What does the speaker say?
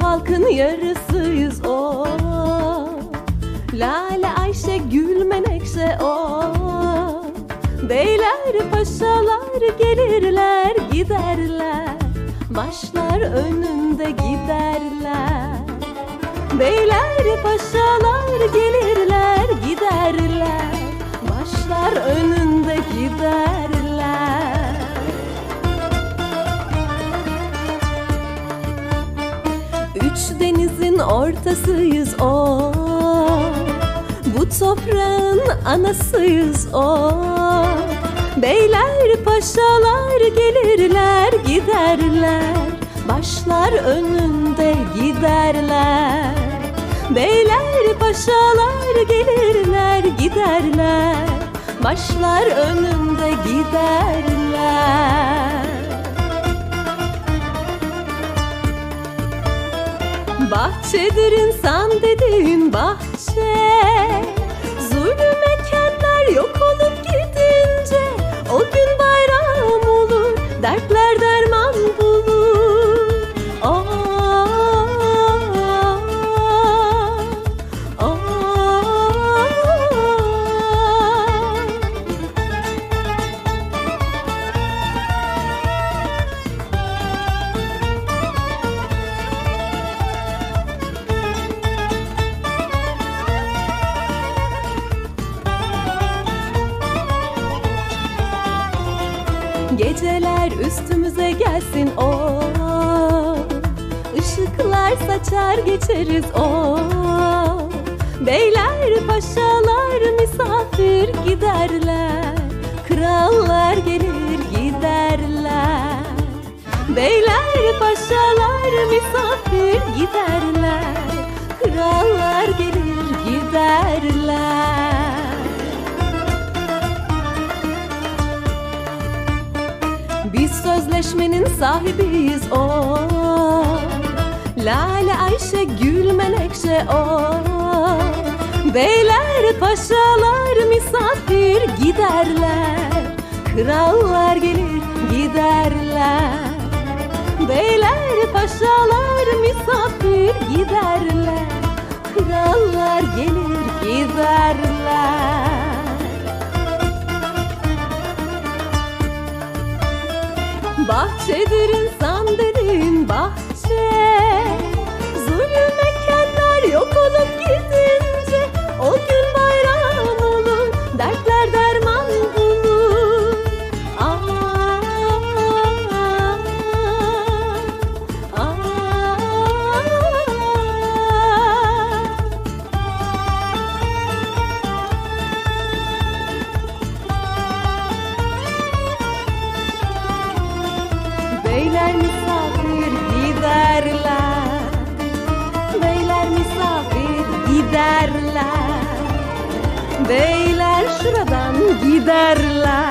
halkın yarısıyız o. Lale Ayşe Gül Menekşe o. Beyler paşalar gelirler giderler. Başlar önünde giderler. Beyler paşalar gelirler giderler. Başlar önünde giderler ortasıyız o. Bu toprağın anasıyız o. Beyler paşalar gelirler giderler. Başlar önünde giderler. Beyler paşalar gelirler giderler. Başlar önünde giderler Bahçedir insan dediğin bahçe Geceler üstümüze gelsin o. Işıklar saçar geçeriz o. Beyler paşalar misafir giderler. Krallar gelir giderler. Beyler paşalar misafir giderler. Krallar gelir giderler Biz sözleşmenin sahibiyiz o. Lale Ayşe Gül Menekşe o. Beyler paşalar misafir giderler. Krallar gelir giderler. Beyler paşalar misafir giderler. Krallar gelir giderler Bahçedir insan Beyler misafir giderler. Beyler misafir giderler. Beyler şuradan giderler